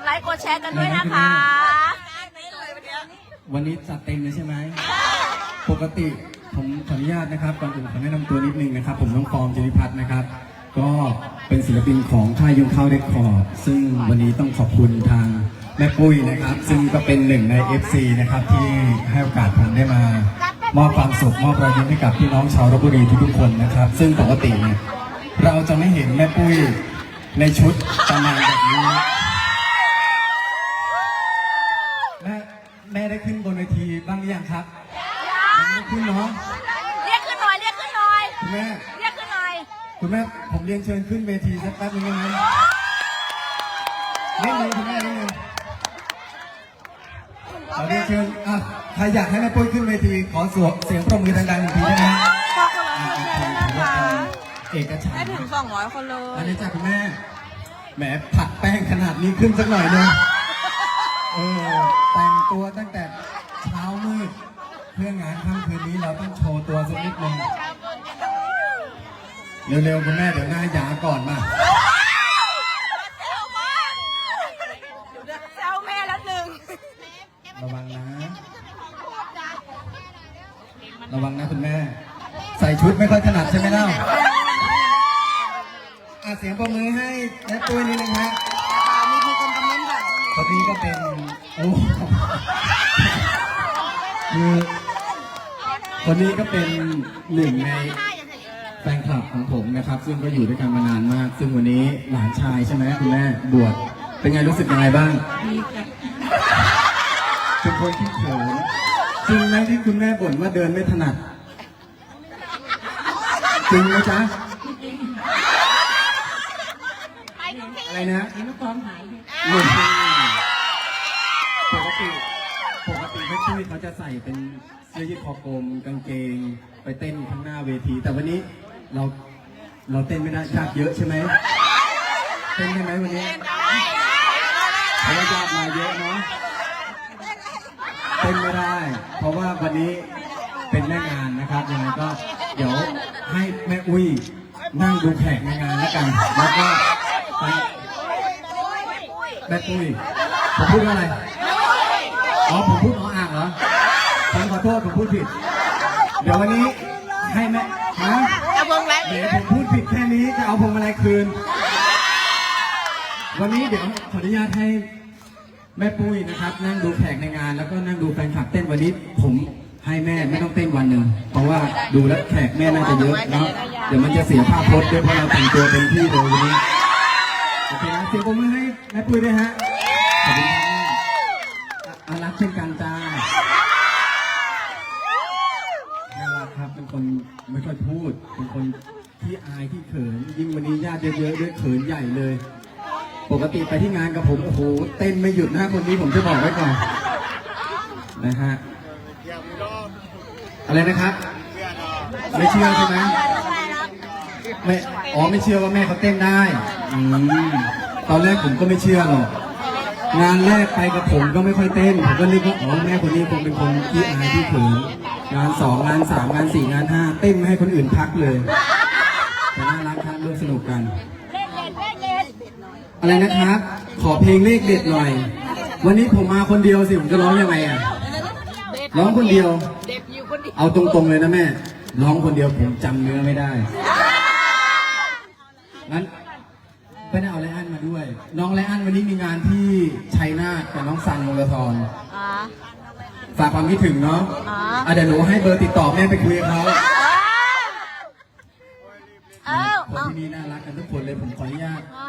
ดไลค์กดแชร์กันด้วยนะคะ วันนี้จัดเต็มเลยใช่ไหม ปกติผมขออนุญาตนะครับก่อนอื่นขอแนะนำตัวนิดนึงนะครับ ผมน้องฟอร์มเจนิพัฒน์นะครับ ก็เป็นศิลปินของค่ายยงเข้าเรคคอร์ดซึ่งวันนี้ต้องขอบคุณทางแม่ปุ้ยนะครับ ซึ่งก็เป็นหนึ่งใน FC นะครับที่ให้โอกาสผมได้มามอบความสุขมอบรอยยิ้มให้กับพี่น้องชาวลบบุรีทุกๆคนนะครับ ซึ่งปกติเนี่ยเราจะไม่เห็นแม่ปุ้ยในชุดประมาณแบบนี้ แม่ได้ขึ้นบนเวทีบ้างหรือยังครับยังไม่ขึ้นเนาะเรียกขึ้นหน่อย เรียกขึ้นหน่อย คุณแม่เรียกขึ้นหน่อยคุณแม่ผมเรียนเชิญขึ้นเวทีสักแป๊บนึงได้ไหมนิดนึงคุณแม่นิดนึงขอเรียนเชิญอะใครอยากให้แม่ปุ้ยขึ้นเวทีขอสวเสียงปรบมือดังๆหนึ่งทีได้ไหมขอบคุณนะคะเอกฉันได้ท์ถึง 200 คนเลย อันนี้จ้ะคุณแม่แหมผัดแป้งขนาดนี้ขึ้นสักหน่อยหนึง เออแต่งตัวตั้งแต่เช้ามืดเพื่องานค่ำคืนนี้เราต้องโชว์ตัวสักนิดนึงเร็วๆคุณแม่เดี๋ยวหน้าหยาก่อนมาแซวแม่แล้วหนึ่งระวังนะ ระวังนะคุณแม่ ใส่ชุดไม่ค่อยถนัดใช่ไหมเล่าอะเสียงปรบมือให้แม่ตุ้ยนิดนึงฮะมีมี คนคอมเมนต์แบบคนนี้ก็เป็นโอ้คือคนนี้ก็เป็นหนึ่งในแฟนคลับของผมนะครับ ซึ่งก็อยู่ด้วยกันมานานมาก ซึ่งวันนี้หลานชายใช่ไหมคุณแม่บวชเป็นไงรู้สึกยังไงบ้างเป็นคนที่เขินจริงไหมที่คุณแม่บ่นว่าเดินไม่ถนัดจริงไหมจ๊ะอะไรนะหนึ่ง ปกติปกติแม่ตุ้ยเขาจะใส่เป็นเสื้อยืดคอกลมกางเกง ไปเต้นข้างหน้าเวที แต่วันนี้เราเราเต้นไม่ได้ญาติเยอะใช่ไหมเต้นได้ไหมวันนี้เพราะว่าญาติมาเยอะเนาะเต้นไม่ได้ เพราะว่าวันนี้เป็นแม่งานนะครับยังไงก็เดี๋ยวให้แม่อุ้ยนั่งดูแขกในงานแล้วกันแล้วก็ไปแม่ปุ้ยผมพูดว่าอะไร อ๋อผมพูดอ๋ออ่างเหรอผมขอโทษผมพูดผิด เดี๋ยววันนี้ให้แม่ฮะเอาวงไลค์เดี๋ยวผมพูดผิดแค่นี้จะเอาพวงมาลัยคืน วันนี้เดี๋ยวขออนุญาตให้แม่ปุ้ยนะครับ นั่งดูแขกในงาน แล้วก็นั่งดูแฟนคลับเต้นวันนี้ผมให้แม่ไม่ต้องเต้นวันหนึ่งเพราะว่าดูแล้วแขกแม่น่าจะเยอะเนาะเดี๋ยวมันจะเสียภาพพจน์ด้วยเพราะเราแต่งตัวเต็มที่เลยวันนี้โอเคนะเสียงปรบมือให้แม่ปุ้ยด้วยฮะขอบคุณครับแม่ อารักเช่นกันจ้าน่ารักครับเป็นคนไม่ค่อยพูด เป็นคนที่อายที่เขิน ยิ่งวันนี้ญาติเยอะๆด้วยเขินใหญ่เลย ปกติไปที่งานกับผมโอ้โหเต้นไม่หยุดนะคนนี้ผมจะบอกไว้ก่อนนะฮะอะไรนะครับ ไม่เชื่อใช่ไหมไม่อ๋อไม่เชื่อว่าแม่เขาเต้นได้อืมตอนแรกผมก็ไม่เชื่อหรอก งานแรกไปกับผมก็ไม่ค่อยเต้นผมก็นึกว่าอ๋อแม่คนนี้คงเป็นคนที่อายที่เขินงานสองงานสามงานสี่งานห้าเต้นไม่ให้คนอื่นพักเลยแต่น่ารักครับร่วมสนุกกัน อะไรนะครับ ขอเพลงเลขเด็ดหน่อย วันนี้ผมมาคนเดียวสิผมจะร้องยังไงอะร้องคนเดียว เอยู่คนเดียวเอาตรงๆเลยนะแม่ ร้องคนเดียวผมจำเนื้อไม่ได้งั้น ไม่ได้เอาไลอ้อนมาด้วย น้องไลอ้อนวันนี้มีงานที่ชัยนาทกับน้องซันวงละทรอ๋อฝากความคิดถึงเนาะอ๋ออะเดี๋ยวหนูให้เบอร์ติดต่อแม่ไปคุยกับเขาเอ้าคนเอ้าที่นี่น่ารักกันทุกคนเลยผมขออนุญาตเอ้า